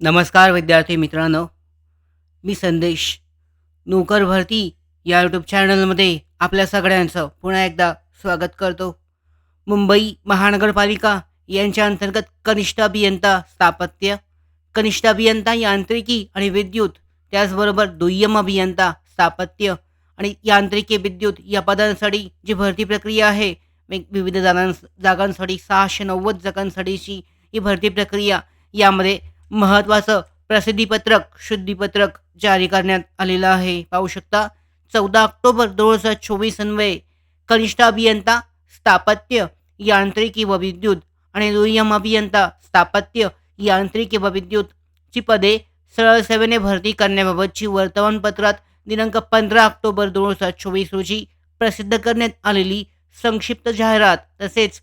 नमस्कार विद्यार्थी मित्रांनो. मी संदेश. नोकर भरती या यूट्यूब चॅनलमध्ये आपल्या सगळ्यांचं पुन्हा एकदा स्वागत करतो. मुंबई महानगरपालिका यांच्या अंतर्गत कनिष्ठ अभियंता स्थापत्य कनिष्ठ अभियंता यांत्रिकी आणि विद्युत त्याचबरोबर दुय्यम अभियंता स्थापत्य आणि यांत्रिकी विद्युत या पदांसाठी जी भरती प्रक्रिया आहे विविध जागां जागांसाठी सहाशे नव्वद जागांसाठीची ही भरती प्रक्रिया यामध्ये महत्त्वाचं प्रसिद्धीपत्रक शुद्धीपत्रक जारी करण्यात आलेलं आहे. पाहू शकता चौदा ऑक्टोबर दोन हजार चोवीस अन्वये कनिष्ठ अभियंता स्थापत्य यांत्रिकी व विद्युत आणि दुय्यम अभियंता स्थापत्य यांत्रिकी व विद्युत ची पदे सरळ सेवेने भरती करण्याबाबतची वर्तमानपत्रात दिनांक पंधरा ऑक्टोबर दोन हजार चोवीस रोजी प्रसिद्ध करण्यात आलेली संक्षिप्त जाहिरात. तसेच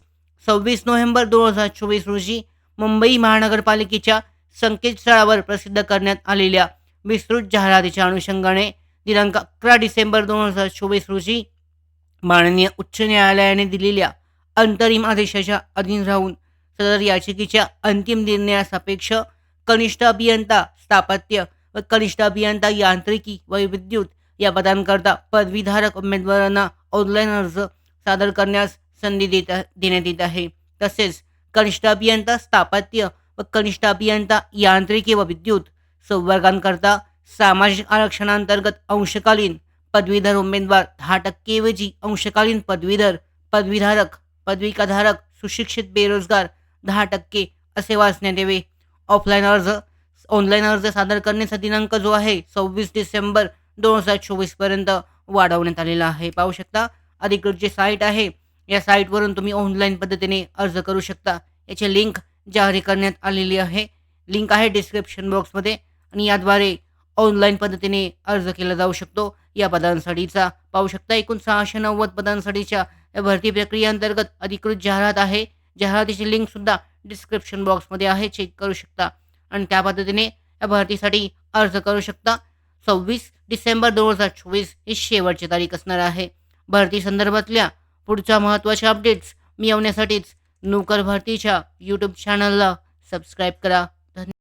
सव्वीस नोव्हेंबर दोन हजार चोवीस रोजी मुंबई महानगरपालिकेच्या संकेतस्थळावर प्रसिद्ध करण्यात आलेल्या विस्तृत जाहिरातीच्या अनुषंगाने दिनांक अकरा डिसेंबर दोन हजार चोवीस रोजी माननीय उच्च न्यायालयाने दिलेल्या अंतरिम आदेशाच्या अधीन राहून सदर याचिकेच्या अंतिम निर्णयासापेक्ष कनिष्ठ अभियंता स्थापत्य व कनिष्ठ अभियंता यांत्रिकी व विद्युत या पदांकरता पदवीधारक उमेदवारांना ऑनलाईन अर्ज सादर करण्यास संधी देत देण्यात येत आहे. तसेच कनिष्ठ अभियंता स्थापत्य व कनिष्ठ अभियंता यांत्रिकी व विद्युत संवर्गांकरता सामाजिक आरक्षणांतर्गत अंशकालीन पदवीधर उमेदवार दहा टक्केऐवजी अंशकालीन पदवीधर पदवीधारक पदविकाधारक सुशिक्षित बेरोजगार दहा टक्के असे वाचण्यात यावे. ऑफलाईन अर्ज ऑनलाईन अर्ज सादर करण्याचा दिनांक जो आहे सव्वीस डिसेंबर दोन हजार चोवीसपर्यंत वाढवण्यात आलेला आहे. पाहू शकता अधिकृत जे साईट आहे. या साईटवरून तुम्ही ऑनलाईन पद्धतीने अर्ज करू शकता. याची लिंक जारी करण्यात आलेली आहे. लिंक आहे डिस्क्रिप्शन बॉक्समध्ये आणि याद्वारे ऑनलाईन पद्धतीने अर्ज केला जाऊ शकतो. या पदांसाठीचा पाहू शकता एकूण सहाशे नव्वद पदांसाठीच्या या भरती प्रक्रियेअंतर्गत अधिकृत जाहिरात आहे. जाहिरातीची लिंकसुद्धा डिस्क्रिप्शन बॉक्समध्ये आहे. चेक करू शकता आणि त्या पद्धतीने या भरतीसाठी अर्ज करू शकता. सव्वीस डिसेंबर दोन हजार चोवीस ही शेवटची तारीख असणार आहे. भरती संदर्भातल्या पुढच्या महत्त्वाच्या अपडेट्स मिळवण्यासाठीच नोकर भरतीच्या यूट्यूब चॅनलला सबस्क्राईब करा.